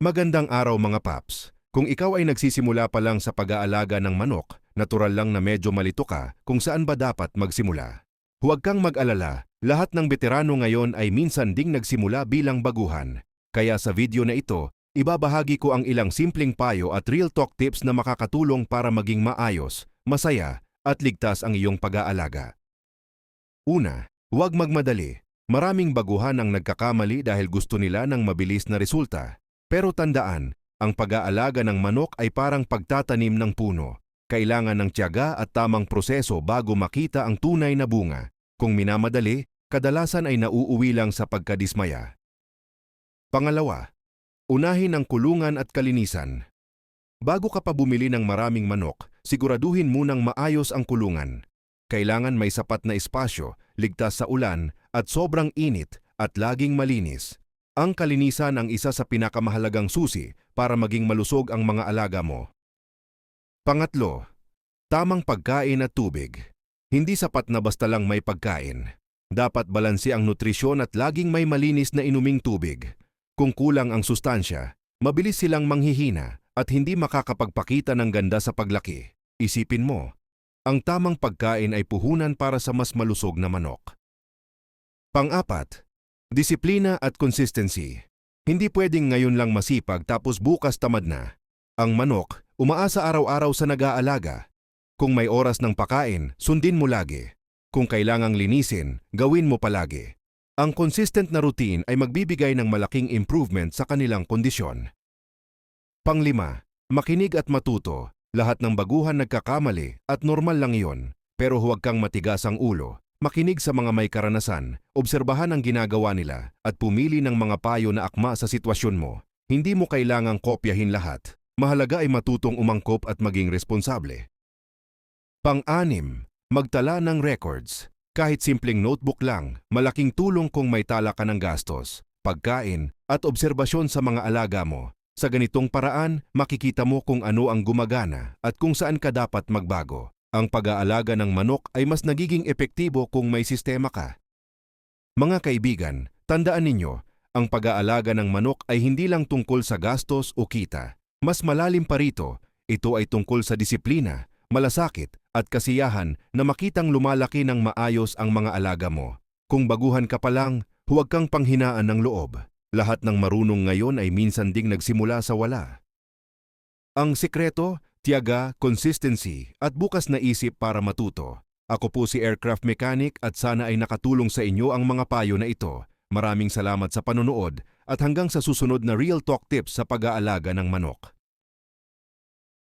Magandang araw mga paps. Kung ikaw ay nagsisimula pa lang sa pag-aalaga ng manok, natural lang na medyo malito ka kung saan ba dapat magsimula. Huwag kang mag-alala, lahat ng veterano ngayon ay minsan ding nagsimula bilang baguhan. Kaya sa video na ito, ibabahagi ko ang ilang simpleng payo at real talk tips na makakatulong para maging maayos, masaya, at ligtas ang iyong pag-aalaga. Una, huwag magmadali. Maraming baguhan ang nagkakamali dahil gusto nila ng mabilis na resulta. Pero tandaan, ang pag-aalaga ng manok ay parang pagtatanim ng puno. Kailangan ng tiyaga at tamang proseso bago makita ang tunay na bunga. Kung minamadali, kadalasan ay nauuwi lang sa pagkadismaya. Pangalawa, unahin ang kulungan at kalinisan. Bago ka pa bumili ng maraming manok, siguraduhin munang maayos ang kulungan. Kailangan may sapat na espasyo, ligtas sa ulan, at sobrang init at laging malinis. Ang kalinisan ang isa sa pinakamahalagang susi para maging malusog ang mga alaga mo. Pangatlo, tamang pagkain at tubig. Hindi sapat na basta lang may pagkain. Dapat balanse ang nutrisyon at laging may malinis na inuming tubig. Kung kulang ang sustansya, mabilis silang manghihina at hindi makakapagpakita ng ganda sa paglaki. Isipin mo, ang tamang pagkain ay puhunan para sa mas malusog na manok. Pang-apat, disiplina at consistency. Hindi pwedeng ngayon lang masipag tapos bukas tamad na. Ang manok, umaasa araw-araw sa nag-aalaga. Kung may oras ng pakain, sundin mo lagi. Kung kailangang linisin, gawin mo palagi. Ang consistent na routine ay magbibigay ng malaking improvement sa kanilang kondisyon. Panglima, makinig at matuto. Lahat ng baguhan nagkakamali at normal lang iyon. Pero huwag kang matigas ang ulo. Makinig sa mga may karanasan, obserbahan ang ginagawa nila, at pumili ng mga payo na akma sa sitwasyon mo. Hindi mo kailangang kopyahin lahat. Mahalaga ay matutong umangkop at maging responsable. Pang-anim, magtala ng records. Kahit simpleng notebook lang, malaking tulong kung may tala ka ng gastos, pagkain, at obserbasyon sa mga alaga mo. Sa ganitong paraan, makikita mo kung ano ang gumagana at kung saan ka dapat magbago. Ang pag-aalaga ng manok ay mas nagiging epektibo kung may sistema ka. Mga kaibigan, tandaan ninyo, ang pag-aalaga ng manok ay hindi lang tungkol sa gastos o kita. Mas malalim pa rito, ito ay tungkol sa disiplina, malasakit at kasiyahan na makitang lumalaki ng maayos ang mga alaga mo. Kung baguhan ka pa lang, huwag kang panghinaan ng loob. Lahat ng marunong ngayon ay minsan ding nagsimula sa wala. Ang sikreto, tiyaga, consistency at bukas na isip para matuto. Ako po si aircraft mechanic at sana ay nakatulong sa inyo ang mga payo na ito. Maraming salamat sa panonood at hanggang sa susunod na Real Talk Tips sa pag-aalaga ng manok.